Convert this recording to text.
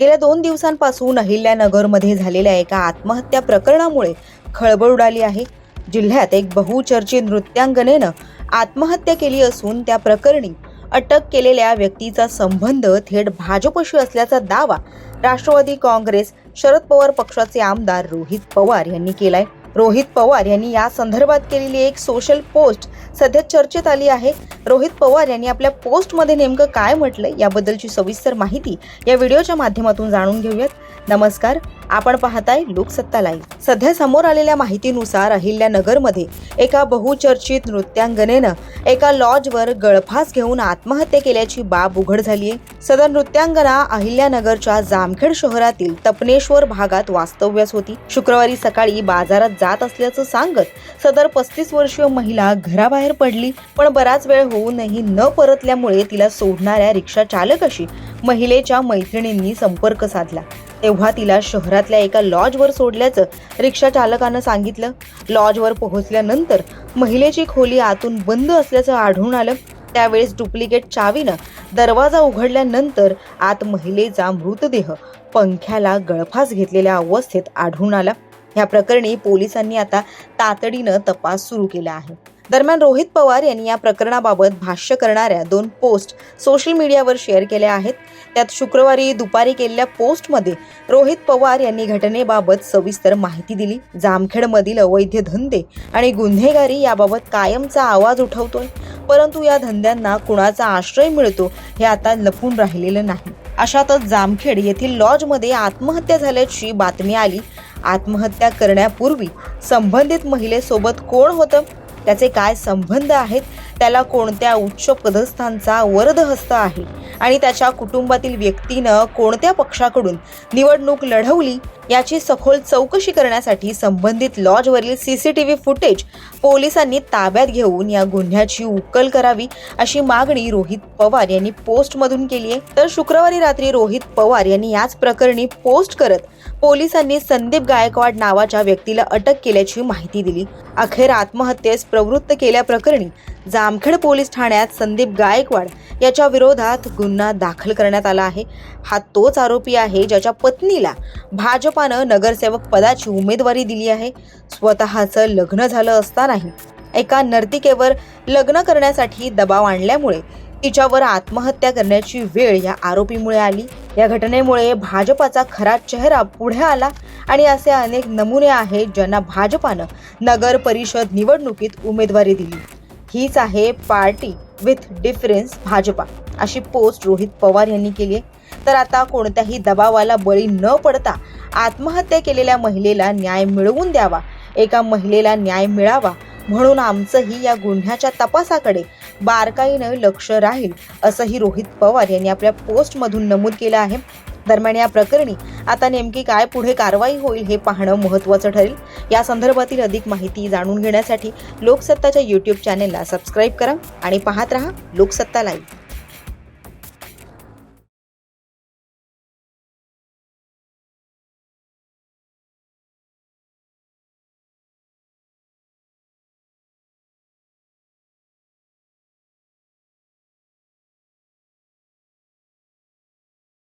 गेल्या दोन दिवसांपासून अहिल्यानगरमध्ये झालेल्या एका आत्महत्या प्रकरणामुळे खळबळ उडाली आहे. जिल्ह्यात एक बहुचर्चित नृत्यांगनेनं आत्महत्या केली असून त्या प्रकरणी अटक केलेल्या व्यक्तीचा संबंध थेट भाजपशी असल्याचा दावा राष्ट्रवादी काँग्रेस शरद पवार पक्षाचे आमदार रोहित पवार यांनी केलाय. रोहित पवार यांनी या संदर्भात केलेली एक सोशल पोस्ट सध्या चर्चेत आली आहे. रोहित पवार यांनी आपल्या पोस्टमध्ये नेमकं काय म्हटलंय याबद्दलची सविस्तर माहिती या व्हिडिओच्या माध्यमातून जाणून घेऊयात. नमस्कार. आपण पाहताय लोकसत्ता लाईव्ह सध्या समोर आलेल्या माहितीनुसार अहिल्यानगरमध्ये एका बहुचर्चित नृत्यांगनेनं एका लॉजवर गळफास घेऊन आत्महत्या केल्याची बाब उघड झालीय. सदर नृत्यांगना अहिल्यानगरच्या जामखेड शहरातील तपनेश्वर भागात वास्तव्यास होती. शुक्रवारी सकाळी बाजारात जात असल्याचं सांगत सदर पस्तीस वर्षीय महिला घराबाहेर पडली पण बराच वेळ होऊनही न परतल्यामुळे तिला सोडणाऱ्या रिक्षा चालकाशी महिलेच्या मैत्रिणींनी संपर्क साधला. तेव्हा तिला शहरातल्या एका लॉजवर सोडल्याचं रिक्षा चालकानं सांगितलं. लॉजवर पोहोचल्यानंतर महिलेची खोली आतून बंद असल्याचं आढळून आलं. त्यावेळेस डुप्लिकेट चावीनं दरवाजा उघडल्यानंतर आत महिलेचा मृतदेह पंख्याला गळफास घेतलेल्या अवस्थेत आढळून आला. या प्रकरणी पोलिसांनी आता तातडीनं तपास सुरू केला आहे. दरम्यान रोहित पवार यांनी या प्रकरणाबाबत भाष्य करणाऱ्या दोन पोस्ट सोशल मीडियावर शेअर केल्या आहेत. त्यात शुक्रवारी दुपारी केलेल्या पोस्टमध्ये रोहित पवार यांनी घटनेबाबत सविस्तर माहिती दिली. जामखेडमधील अवैध धंदे आणि गुन्हेगारी याबाबत कायमचा आवाज उठवतोय. परंतु या धंद्यांना कुणाचा आश्रय मिळतो हे आता लपून राहिलेलं नाही. अशातच जामखेड येथील लॉजमध्ये आत्महत्या झाल्याची बातमी आली. आत्महत्या करण्यापूर्वी संबंधित महिलेसोबत कोण होतं? त्याचे काय संबंध आहेत? त्याला कोणत्या उच्च पदस्थांचा वरदहस्त आहे? आणि त्याच्या कुटुंबातील व्यक्तीनं कोणत्या पक्षाकडून निवडणूक लढवली याची सखोल चौकशी करण्यासाठी संबंधित लॉजवरील C C T V footage पोलिसांनी ताब्यात घेऊन या गुन्ह्याची उकल करावी अशी मागणी रोहित पवार यांनी पोस्टमधून केली आहे. तर शुक्रवारी रात्री रोहित पवार यांनी याच प्रकरणी पोस्ट करत पोलिसांनी संदीप गायकवाड नावाच्या व्यक्तीला अटक केल्याची माहिती दिली. अखेर आत्महत्येस प्रवृत्त केल्याप्रकरणी जामखेड पोलीस ठाण्यात संदीप गायकवाड याच्या विरोधात गुन्हा दाखल करण्यात आला आहे. हा तोच आरोपी आहे ज्याच्या पत्नीला भाजपानं नगरसेवक पदाची उमेदवारी दिली आहे. स्वतःचं लग्न झालं असतानाही एका नर्तिकेवर लग्न करण्यासाठी दबाव आणल्यामुळे तिच्यावर आत्महत्या करण्याची वेळ या आरोपीमुळे आली. या घटनेमुळे भाजपाचा खरा चेहरा पुढे आला आणि असे अनेक नमुने आहेत ज्यांना भाजपानं नगर परिषद निवडणुकीत उमेदवारी दिली. हीच आहे पार्टी. With difference Bhajpa. अशी पोस्ट रोहित पवार यांनी केली आहे. तर आता कोणत्याही दबावाला बळी न पडता आत्महत्या केलेल्या महिलेला न्याय मिळवून द्यावा. एका महिलेला न्याय मिळावा म्हणून आमचंही या गुन्ह्याच्या तपासाकडे बारकाईनं लक्ष राहील असंही रोहित पवार यांनी आपल्या पोस्टमधून नमूद केलं आहे. दरम्यान या प्रकरणी आता नेमकी काय पुढे कारवाई होईल हे पाहणं महत्त्वाचं ठरेल. या संदर्भातील अधिक माहिती जाणून घेण्यासाठी लोकसत्ताच्या यूट्यूब चॅनेलला सबस्क्राईब करा आणि पाहत रहा लोकसत्ता लाईव्ह